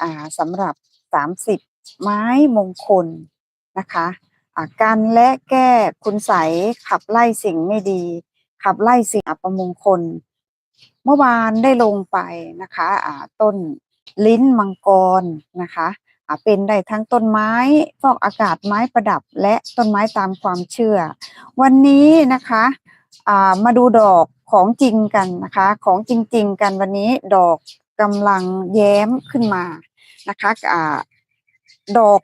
อ่าสำหรับ 30 ไม้มงคลนะคะการและแก้คุณใสขับไล่สิ่งไม่ดี ขับไล่สิ่งอัปมงคล เมื่อวานได้ลงไปนะคะอ่าต้นลิ้นมังกรนะคะเป็นได้ทั้งต้นไม้ฟอกอากาศไม้ประดับและต้นไม้ตามความเชื่อ วันนี้นะคะมาดูดอกของจริงกันนะคะ ของจริง ๆ กันวันนี้ดอก กำลังแย้มขึ้นมานะคะอ่าดอก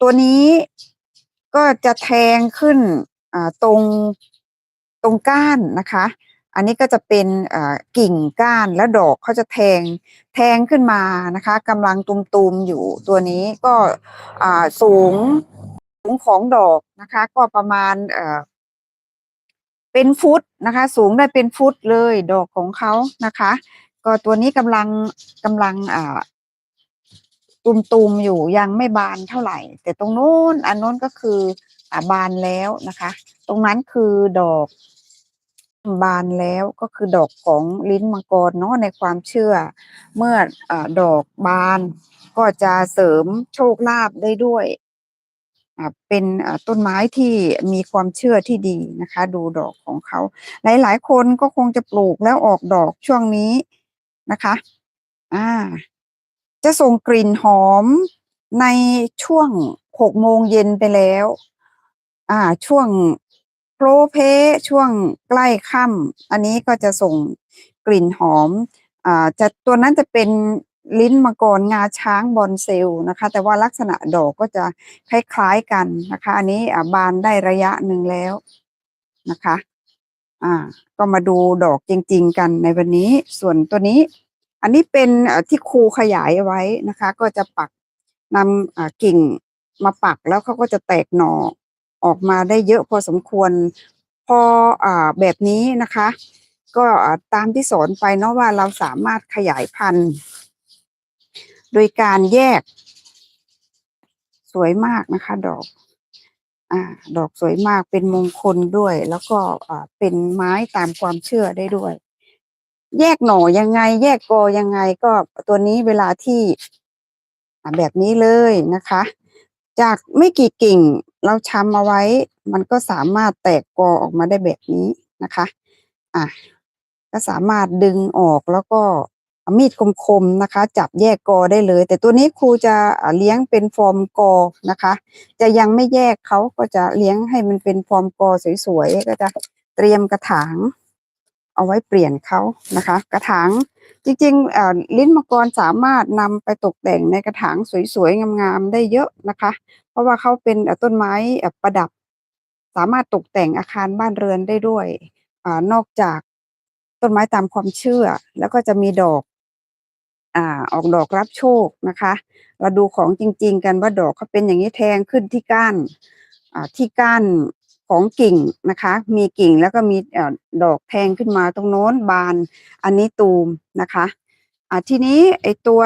ตัวนี้ก็จะแทงขึ้นตรงตรงก้านนะคะ อันนี้ก็จะเป็นกิ่งก้านแล้วดอกเขาจะแทงแทงขึ้นมานะคะกำลังตุมๆอยู่ตัวนี้ก็สูงสูงของดอกนะคะ ก็ประมาณเป็นฟุตนะคะ สูงได้เป็นฟุตเลยดอกของเขานะคะ ก็ตัวนี้กำลังกำลังอ่าตุมๆอยู่ยังไม่บานเท่าไหร่ แต่ตรงโน้นอันโน้นก็คืออ่าบานแล้วนะคะ ตรงนั้นคือดอกบานแล้วก็คือดอกของลิ้นมังกรเนาะในความเชื่อ เมื่ออดอกบานก็จะเสริมโชคลาภได้ด้วยเป็นต้นไม้ที่มีความเชื่อที่ดีนะคะ ดูดอกของเขา หลายๆ คนก็คงจะปลูกแล้วออกดอกช่วงนี้ นะคะ อ่า จะส่งกลิ่นหอมในช่วงหกโมงเย็นไปแล้ว อ่า ช่วงโพลเพช่วงใกล้ค่ำอันนี้ก็จะส่งกลิ่นหอม อ่า จะตัวนั้นจะเป็นลิ้นมังกรงาช้างบอนเซลนะคะ แต่ว่าลักษณะดอกก็จะคล้ายๆกันนะคะ อันนี้บานได้ระยะหนึ่งแล้วนะคะ อ่า ก็มาดูดอกจริง ๆ กันในวันนี้ ส่วนตัวนี้ อันนี้เป็นที่ครูขยายไว้นะคะ ก็จะปักนำกิ่งมาปักแล้วเขาก็จะแตกหน่อออกมาได้เยอะพอสมควร พออแบบนี้นะคะ ก็ตามที่สอนไปเนาะว่าเราสามารถขยายพันธุ์โดยการแยก สวยมากนะคะ ดอก อ่าดอกสวยมากเป็นมงคลด้วย แล้วก็อ่าเป็นไม้ตามความเชื่อได้ด้วย แยกหน่อยังไง แยกกอยังไงก็ตัวนี้เวลาที่อ่าแบบนี้เลยนะคะ จากไม่กี่กิ่งเราช้ำเอาไว้ มันก็สามารถแตกกอออกมาได้แบบนี้นะคะ อะก็สามารถดึงออกแล้วก็ มีดคมๆนะคะ จับแยกกอได้เลย แต่ตัวนี้ครูจะเลี้ยงเป็นฟอร์มกอนะคะ จะยังไม่แยกเขาก็จะเลี้ยงให้มันเป็นฟอร์มกอสวยๆก็จะเตรียมกระถาง เอาไว้เปลี่ยนเขานะคะ กระถางจริงๆลิ้นมังกรสามารถนำไปตกแต่งในกระถางสวยๆงามๆได้เยอะนะคะ เพราะว่าเขาเป็นต้นไม้ประดับ สามารถตกแต่งอาคารบ้านเรือนได้ด้วยอนอกจากต้นไม้ตามความเชื่อ แล้วก็จะมีดอก อ่าออกดอกรับโชคนะคะ เราดูของจริง ๆ กันว่าดอกเขาเป็นอย่างนี้แทงขึ้นที่ก้านอ่าที่ก้านของกิ่งนะคะ มีกิ่งแล้วก็มีเอ่อดอกแทงขึ้นมาตรงโน้นบานอันนี้ตูมนะคะอ่าทีนี้ไอตัว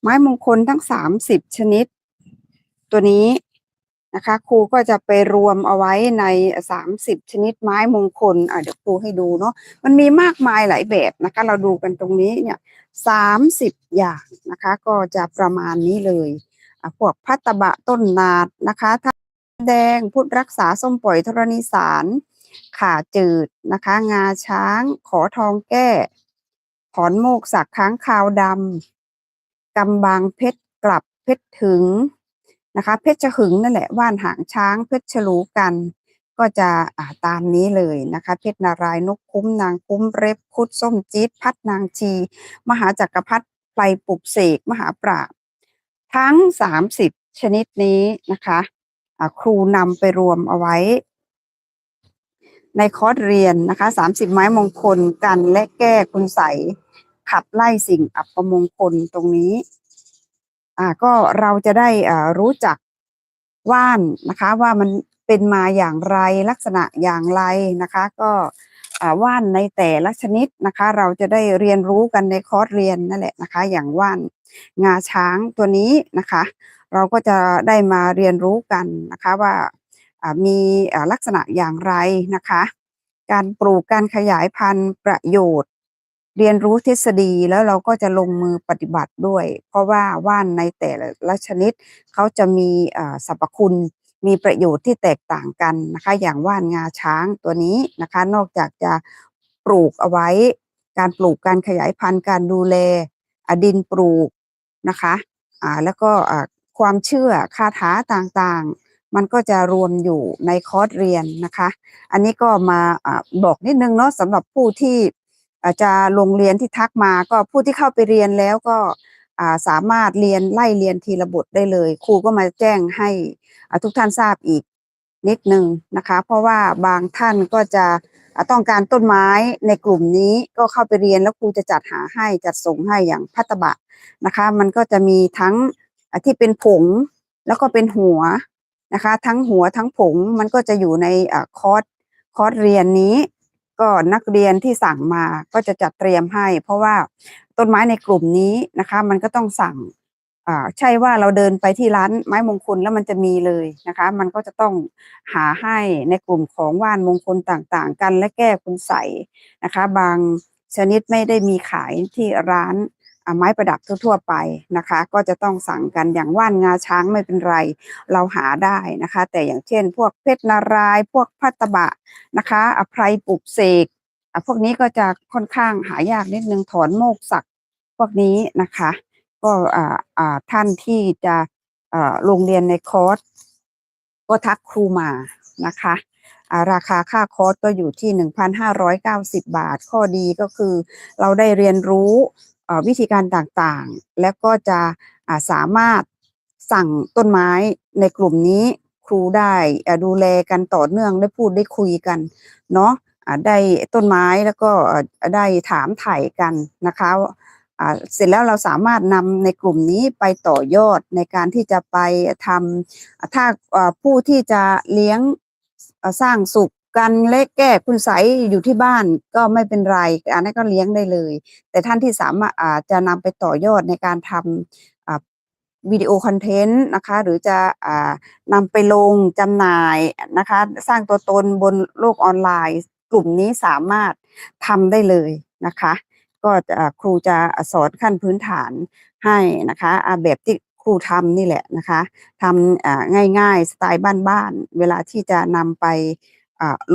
ไม้มงคลทั้งสามสิบชนิด ตัวนี้ นะคะครูก็จะไปรวมเอาไว้ในสามสิบชนิดไม้มงคลเดี๋ยวครูให้ดูเนาะมันมีมากมายหลายแบบนะคะ เราดูกันตรงนี้เนี่ยสามสิบอย่างนะคะ ก็จะประมาณนี้เลยพวกพัตตบะต้นนาดนะคะถ้าแดงพุทธรักษาส้มปล่อยธรณีสารขาจืดนะคะ งาช้าง ขอทองแก้ถอนโมกสักค้างคาวดำกำบางเพชรกลับเพชรถึง นะคะ เพชรหึงนั่นแหละว่านหางช้างเพชรฉลูกัน ก็จะอ่าตามนี้เลยนะคะ เพชรนารายนกคุ้มนางคุ้มเร็บคุดส้มจี๊ดพัดนางชี มหาจักรพรรดิไพลปุกเสกมหาปราบ ทั้งสามสิบชนิดนี้นะคะครูนำไปรวมเอาไว้ ในคอร์สเรียนนะคะสามสิบไม้มงคลกันและแก้คุณใสยขับไล่สิ่งอัปมงคลตรงนี้ อ่าก็เราจะได้อ่ารู้จักว่านนะคะ ว่ามันเป็นมาอย่างไรลักษณะอย่างไรนะคะ ก็อ่าว่านในแต่ละชนิดนะคะ เราจะได้เรียนรู้กันในคอร์สเรียนนั่นแหละนะคะ อย่างว่านงาช้างตัวนี้นะคะ เราก็จะได้มาเรียนรู้กันนะคะว่าอ่ามีอ่าลักษณะอย่างไรนะคะ การปลูกการขยายพันธุ์ประโยชน์ เรียนรู้ทฤษฎีแล้วเราก็จะลงมือปฏิบัติด้วย เพราะว่าว่านในแต่ละชนิดเขาจะมีสรรพคุณมีประโยชน์ที่แตกต่างกันนะคะ อย่างว่านงาช้างตัวนี้นะคะ นอกจากจะปลูกเอาไว้ การปลูกการขยายพันธุ์การดูแลอดินปลูกนะคะอ่าแล้วก็ความเชื่อคาถาต่างๆ มันก็จะรวมอยู่ในคอร์สเรียนนะคะ อันนี้ก็มาอาบอกนิดนึงเนาะสำหรับผู้ที่ อาจจะลงเรียนที่ทักมาก็ผู้ที่เข้าไปเรียนแล้วก็สามารถเรียนไล่เรียนทีละบทได้เลย ครูก็มาแจ้งให้ทุกท่านทราบอีกนิดนึงนะคะ เพราะว่าบางท่านก็จะต้องการต้นไม้ในกลุ่มนี้ก็เข้าไปเรียนแล้วครูจะจัดหาให้จัดส่งให้อย่างพัตตบะนะคะ มันก็จะมีทั้งที่เป็นผงแล้วก็เป็นหัวนะคะ ทั้งหัวทั้งผงมันก็จะอยู่ในอคอร์สคอร์สเรียนนี้ ก็นักเรียนที่สั่งมาก็จะจัดเตรียมให้ เพราะว่าต้นไม้ในกลุ่มนี้นะคะ มันก็ต้องสั่งอ่าใช่ว่าเราเดินไปที่ร้านไม้มงคลแล้วมันจะมีเลยนะคะ มันก็จะต้องหาให้ในกลุ่มของว่านมงคลต่างๆ กันและแก้คุณใส่นะคะ บางชนิดไม่ได้มีขายที่ร้าน ไม้ประดับทั่ว ๆ ไปนะคะ ก็จะต้องสั่งกันอย่างว่านงาช้างไม่เป็นไร เราหาได้นะคะ แต่อย่างเช่น พวกเพชรนาราย พวกพัตตบะนะคะ อภัยปุกเสกอะพวกนี้ก็จะค่อนข้างหายากนิดนึงถอนโมกศักพวกนี้นะคะ ก็อ่าท่านที่จะอ่าลงเรียนในคอร์สก็ทักครูมานะคะราคาค่าคอร์สก็อยู่ที่ 1,590 บาท ข้อดีก็คือเราได้เรียนรู้ วิธีการต่างๆ แล้วก็จะาสามารถสั่งต้นไม้ในกลุ่มนี้ครูได้ดูแลกันต่อเนื่องได้พูดได้คุยกันเนาะได้ต้นไม้แล้วก็ได้ถามไถ่กันนะคะเสร็จแล้วเราสามารถนำในกลุ่มนี้ไปต่อยอดในการที่จะไปทำอ่าถ้าผู้ที่จะเลี้ยงสร้างสุข กันและแก้คุณใสอยู่ที่บ้านก็ไม่เป็นไรอันนั้นก็เลี้ยงได้เลย แต่ท่านที่สามารถอาจจะนำไปต่อยอดในการทำอ่าวิดีโอคอนเทนต์นะคะ หรือจะอ่านำไปลงจำหน่ายนะคะ สร้างตัวตนบนโลกออนไลน์ กลุ่มนี้สามารถทำได้เลยนะคะ ก็ครูจะสอนขั้นพื้นฐานให้นะคะแบบที่ครูทำนี่แหละนะคะทำง่ายๆ สไตล์บ้านๆ เวลาที่จะนำไป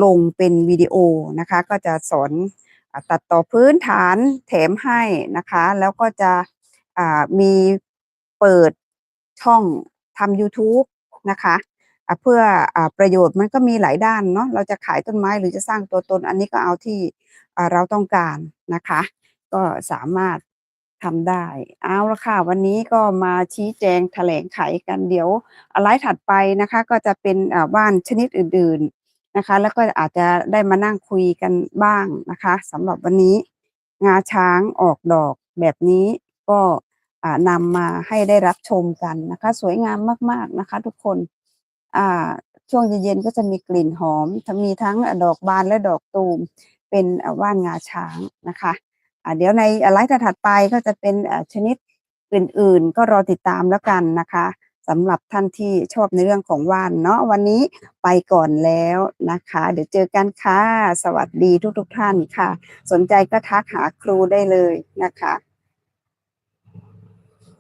ลงเป็นวิดีโอนะคะ ก็จะสอนอตัดต่อพื้นฐานแถมให้นะคะ แล้วก็จะมีเปิดช่องทำ YouTube นะคะเพื่ออประโยชน์มันก็มีหลายด้านเนาะเราจะขายต้นไม้หรือจะสร้างตัวตน อันนี้ก็เอาที่เราต้องการนะคะ ก็สามารถทำได้ เอาละค่ะ วันนี้ก็มาชี้แจงแถลงไขกันเดี๋ยวอ่าไลฟ์ถัดไปนะคะ ก็จะเป็นอ่านชนิดอื่น นะคะ แล้วก็อาจจะได้มานั่งคุยกันบ้างนะคะสำหรับวันนี้ งาช้างออกดอกแบบนี้ก็นำมาให้ได้รับชมกันนะคะ สวยงามมาก ๆนะคะ ทุกคนช่วงเย็นๆก็จะมีกลิ่นหอมมีทั้งดอกบานและดอกตูมเป็นว่านงาช้างนะคะอ่าเดี๋ยวในไลฟ์ถัดไปก็จะเป็นชนิดอื่นๆ ก็รอติดตามแล้วกันนะคะ สำหรับท่านที่ชอบในเรื่องของว่านเนาะวันนี้ไปก่อนแล้วนะคะ เดี๋ยวเจอกันค่ะ สวัสดีทุกๆท่านค่ะ สนใจก็ทักหาครูได้เลยนะคะ